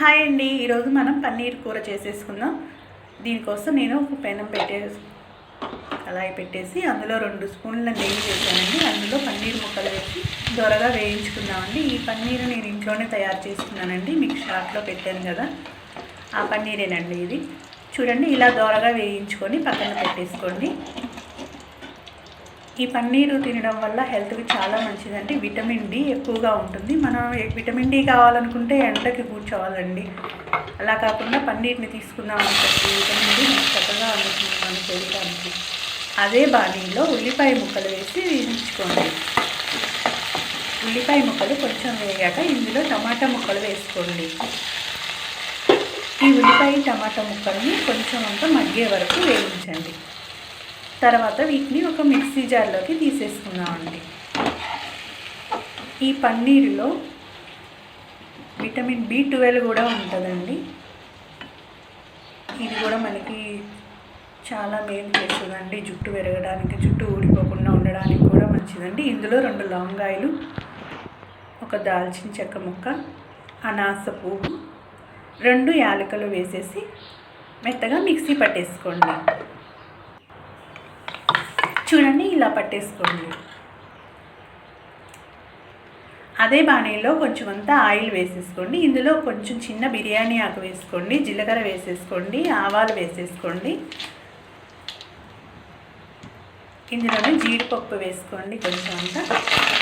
Hi అండి. ఈరోజు మనం పన్నీర్ కూర చేసేసుకుందాం. దీనికోసం నేను ఒక పెనం పెట్టే కళాయి పెట్టేసి అందులో రెండు స్పూన్ల నెయ్యి వేసానండి. అందులో పన్నీర్ ముక్కలు వేసి దొరగా వేయించుకుందామండి. ఈ పన్నీర్ నేను ఇంట్లోనే తయారు చేసుకున్నానండి. మీకు షాప్లో పెట్టాను కదా. ఆ పన్నీరేనండి ఇది. చూడండి ఇలా దోరగా వేయించుకొని పక్కన పెట్టేసుకోండి. ఈ పన్నీరు తినడం వల్ల హెల్త్కి చాలా మంచిదండి. విటమిన్ డి ఎక్కువగా ఉంటుంది. మనం విటమిన్ డి కావాలనుకుంటే ఎండకి కూర్చోవాలండి. అలా కాకుండా పన్నీర్ని తీసుకుందాం అనుకోండి విటమిన్ డి చక్కగా అందుతుంది. మన శరీరానికి అదే బాణీలో ఉల్లిపాయ ముక్కలు వేసి వేయించుకోండి. ఉల్లిపాయ ముక్కలు కొంచెం వేగాక ఇందులో టమాటా ముక్కలు వేసుకోండి. ఈ ఉల్లిపాయ టమాటా ముక్కల్ని కొంచెం అంతా మగ్గే వరకు వేయించండి. తర్వాత వీటిని ఒక మిక్సీ జార్లోకి తీసేసుకుందామండి. ఈ పన్నీరులో విటమిన్ బి ట్వెల్వ్ కూడా ఉంటుందండి. ఇది కూడా మనకి చాలా మేలు చేస్తుందండి. జుట్టు పెరగడానికి జుట్టు ఊడిపోకుండా ఉండడానికి కూడా మంచిదండి. ఇందులో రెండు లవంగాయలు ఒక దాల్చిన చెక్క ముక్క అనాస పువ్వు రెండు యాలకులు వేసేసి మెత్తగా మిక్సీ పట్టేసుకోండి. చూడండి ఇలా పట్టేసుకోండి. అదే బాణీలో కొంచెం అంతా ఆయిల్ వేసేసుకోండి. ఇందులో కొంచెం చిన్న బిర్యానీ ఆకు వేసుకోండి జీలకర్ర వేసేసుకోండి ఆవాలు వేసేసుకోండి. ఇందులోనే జీడిపప్పు వేసుకోండి కొంచెం అంతా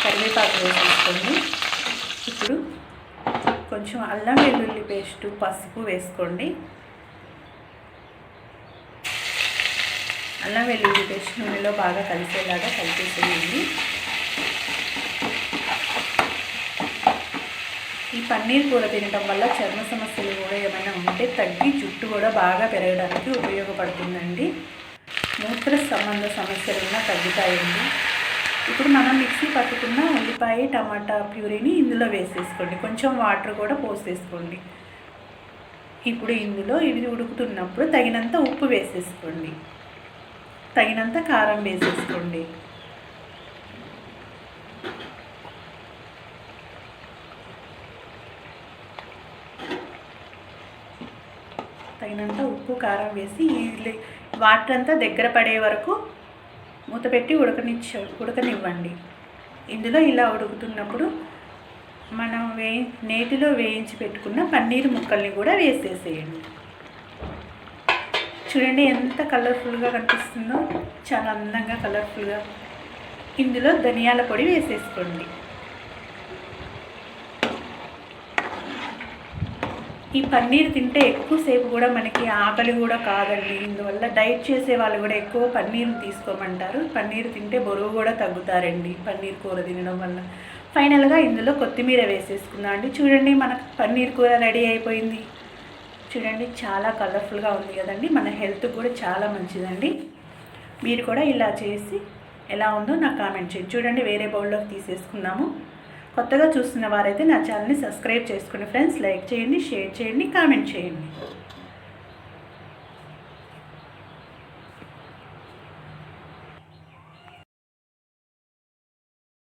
కరివేపాకు వేసేసుకోండి. ఇప్పుడు కొంచెం అల్లం వెల్లుల్లి పేస్టు పసుపు వేసుకోండి. అల్లం వెల్లుల్లి పేస్ట్ నూనెలో బాగా కలిసేలాగా కలిపేసేయండి. ఈ పన్నీర్ కూర తినటం వల్ల చర్మ సమస్యలు కూడా ఏమైనా ఉంటే తగ్గి జుట్టు కూడా బాగా పెరగడానికి ఉపయోగపడుతుందండి. మూత్ర సంబంధ సమస్యలు కూడా తగ్గుతాయండి. ఇప్పుడు మనం మిక్సీ పట్టుకున్న ఉల్లిపాయ టమాటా ప్యూరీని ఇందులో వేసేసుకోండి. కొంచెం వాటర్ కూడా పోసేసుకోండి. ఇప్పుడు ఇందులో ఇది ఉడుకుతున్నప్పుడు తగినంత ఉప్పు వేసేసుకోండి. తగినంత కారం వేసేసుకోండి. తగినంత ఉప్పు కారం వేసి ఈ వాటర్ అంతా దగ్గర పడే వరకు మూత పెట్టి ఉడకనిచ్చ ఉడకనివ్వండి. ఇందులో ఇలా ఉడుకుతున్నప్పుడు మనం వే నేతిలో వేయించి పెట్టుకున్న పన్నీర్ ముక్కల్ని కూడా వేసేసేయండి. చూడండి ఎంత కలర్ఫుల్గా కనిపిస్తుందో. చాలా అందంగా కలర్ఫుల్గా. ఇందులో ధనియాల పొడి వేసేసుకోండి. ఈ పన్నీర్ తింటే ఎక్కువసేపు కూడా మనకి ఆకలి కూడా కాదండి. ఇందువల్ల డైట్ చేసే వాళ్ళు కూడా ఎక్కువ పన్నీర్ తీసుకోమంటారు. పన్నీర్ తింటే బరువు కూడా తగ్గుతారండి పన్నీర్ కూర తినడం వల్ల. ఫైనల్గా ఇందులో కొత్తిమీర వేసేసుకుందాం అండి చూడండి మనకు పన్నీర్ కూర రెడీ అయిపోయింది. చూడండి చాలా కలర్ఫుల్గా ఉంది కదండి. మన హెల్త్ కూడా చాలా మంచిదండి. మీరు కూడా ఇలా చేసి ఎలా ఉందో నాకు కామెంట్ చేయండి. చూడండి వేరే బౌల్లోకి తీసేసుకుందాము. కొత్తగా చూస్తున్న వారైతే నా ఛానల్ని సబ్స్క్రైబ్ చేసుకోండి ఫ్రెండ్స్ లైక్ చేయండి షేర్ చేయండి కామెంట్ చేయండి.